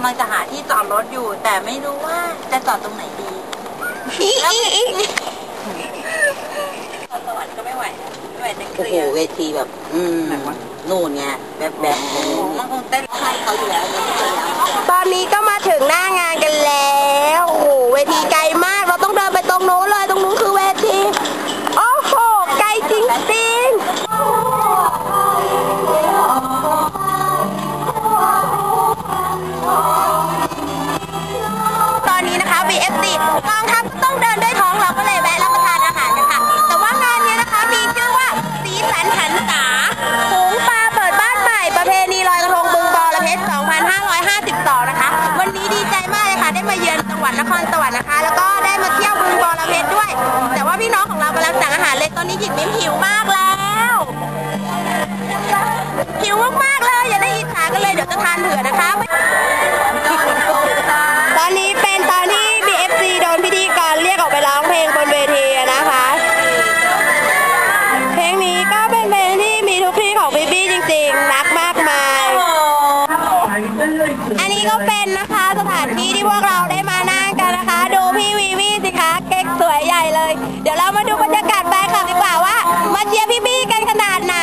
ำลังจะหาที่จอดรถอยู่ แต่ไม่รู้ว่าจะจอดตรงไหนดีแล้วสวรรค์ก็ไม่ไหวนะไม่ไหวจะเคโอ้ลีโหยร์เวทีแบบ อืมนู่นไงแบบแบบโอ้โหมันคงเต้นให้เขาอยู่แล้วเนี่ยไม่เคยอยากตอนนี้ก็มาถึงหน้า แล้วก็ได้มาเที่ยวบึงบอระเพ็ดด้วย แต่ว่าพี่น้องของเรากำลังสั่งอาหารเลยตอนนี้หญิงมิ้มหิวมาก อันนี้ก็เป็นนะคะสถานที่ที่พวกเราได้มานั่งกันนะคะ ดูพี่วีวีสิคะเก๊กสวยใหญ่เลย เดี๋ยวเรามาดูบรรยากาศแฟนคลับดีกว่าว่ามาเชียร์พี่บี้กันขนาดไหน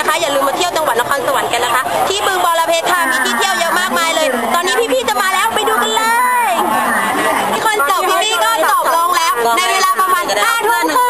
นะคะ อย่าลืมมาเที่ยวจังหวัดนครสวรรค์กันนะคะ ที่บึงบอระเพ็ดค่ะมีที่เที่ยวเยอะมากมายเลย ตอนนี้พี่ๆจะมาแล้วไปดูกันเลย ที่คอนจบพี่ๆก็จบลงแล้ว ในเวลาประมาณ5ทุ่มครึ่ง